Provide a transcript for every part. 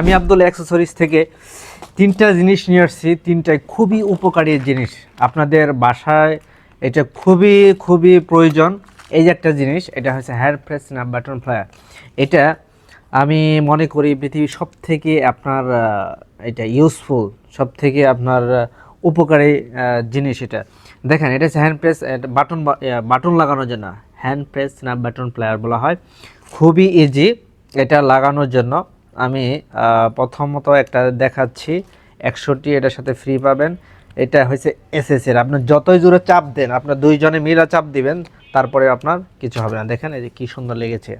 আমি আব্দুল অ্যাক্সেসরিজ থেকে তিনটা জিনিস নিয়ে আসছি। তিনটাই খুবই উপকারী জিনিস। আপনাদের বাসায় এটা খুবই খুবই প্রয়োজন। এই যে একটা জিনিস, এটা হচ্ছে হেয়ার ফ্রেশ না বাটন ফ্লায়ার এটা আমি মনে করি পৃথিবীর সব থেকে আপনার এটা ইউজফুল সব থেকে আপনার উপকারী জিনিস এটা। দেখেন, এটা হচ্ছে হ্যান্ড প্রেস বাটন বাটন লাগানোর জন্য। হ্যান্ড প্রেস না বাটন প্লেয়ার বলা হয়। খুবই ইজি এটা লাগানোর জন্য। আমি প্রথমত একটা দেখাচ্ছি, একশোটি, এটার সাথে ফ্রি পাবেন। এটা হচ্ছে এসএসের আপনার যতই জোরে চাপ দেন, আপনার দুইজনে মিলা চাপ দিবেন, তারপরে আপনার কিছু হবে না। দেখেন এই যে কী সুন্দর লেগেছে।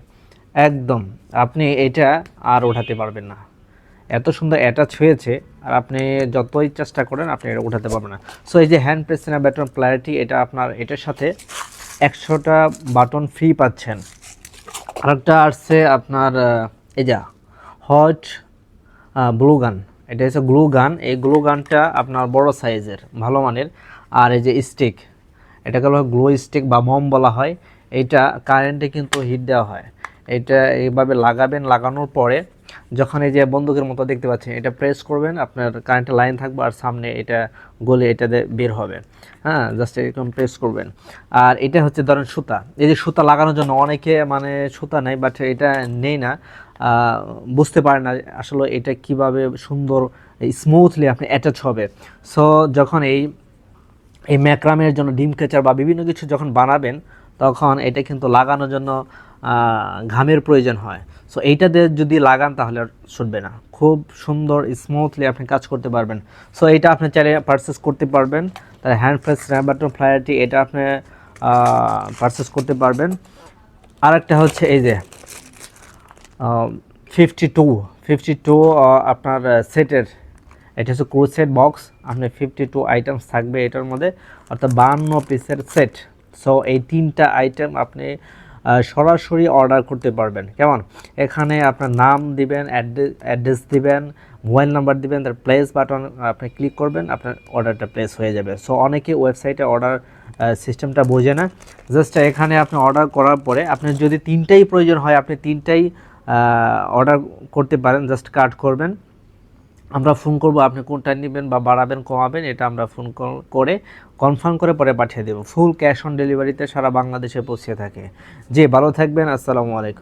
একদম, আপনি এটা আর ওঠাতে পারবেন না। এত সুন্দর অ্যাটাচ হয়েছে, আর আপনি যতই চেষ্টা করেন, আপনি এটা উঠাতে পারবেন না। সো এই যে হ্যান্ড প্রেস না ব্যাটন ক্লারিটি এটা আপনার, এটার সাথে একশোটা বাটন ফ্রি পাচ্ছেন। আরেকটা আসছে আপনার এই যা হট ব্লু গান। এটা হচ্ছে গ্লু গান। এই গ্লু গানটা আপনার বড় সাইজের, ভালো মানের। আর এই যে স্টিক, এটাকে বলা হয় গ্লো স্টিক বা মম বলা হয়। এইটা কারেন্টে কিন্তু হিট দেওয়া হয়। এটা এইভাবে লাগাবেন, লাগানোর পরে যখন এই যে বন্দুকের মতো দেখতে পাচ্ছেন, এটা প্রেস করবেন, আপনার কারেন্টের লাইন থাকবে আর সামনে এটা গলে এটা বের হবে। হ্যাঁ জাস্ট এরকম প্রেস করবেন। আর এটা হচ্ছে ধরেন সুতা। এই যে সুতা লাগানোর জন্য অনেকে মানে সুতা নেই বাট এটা নেই না। বুঝতে পারে না আসলে এটা কীভাবে সুন্দর স্মুথলি আপনি অ্যাটাচ হবে। সো যখন এই এই ম্যাক্রামের জন্য, ডিম কেচার বা বিভিন্ন কিছু যখন বানাবেন, তখন এটা কিন্তু লাগানোর জন্য ঘামের প্রয়োজন হয়। সো এইটা দিয়ে যদি লাগান তাহলে আর ছুটবে না। খুব সুন্দর স্মুথলি আপনি কাজ করতে পারবেন। সো এইটা আপনি চাইলে পারচেস করতে পারবেন। তার হ্যান্ড ফ্রেশ বাটন ফ্লায়ারটি এটা আপনি পারচেস করতে পারবেন। আরেকটা হচ্ছে এই যে ফিফটি টু ফিফটি টু আপনার সেটের এটা হচ্ছে ক্রুসেট বক্স আপনি ফিফটি টু আইটেমস থাকবে এটার মধ্যে। অর্থাৎ বান্ন পিসের সেট সো এই তিনটা আইটেম আপনি সরাসরি অর্ডার করতে পারবেন। কেমন? এখানে আপনার নাম দিবেন অ্যাড্রেস দিবেন মোবাইল নাম্বার দিবেন, তার প্লেস বাটন আপনি ক্লিক করবেন, আপনার অর্ডারটা প্লেস হয়ে যাবে। সো অনেকে ওয়েবসাইটে অর্ডার সিস্টেমটা বোঝে না। জাস্ট এখানে আপনি অর্ডার করার পরে আপনার যদি তিনটাই প্রয়োজন হয়, আপনি তিনটাই অর্ডার করতে পারেন জাস্ট কাট করবেন। আমরা ফোন করব, আপনি কোনটা নেবেন বা বাড়াবেন, কমাবেন, এটা আমরা ফোন কর- কনফার্ম করে পরে পাঠিয়ে দেব। ফুল ক্যাশ অন ডেলিভারিতে সারা বাংলাদেশে পৌঁছে থাকে। যে ভালো থাকবেন, আসসালামু আলাইকুম।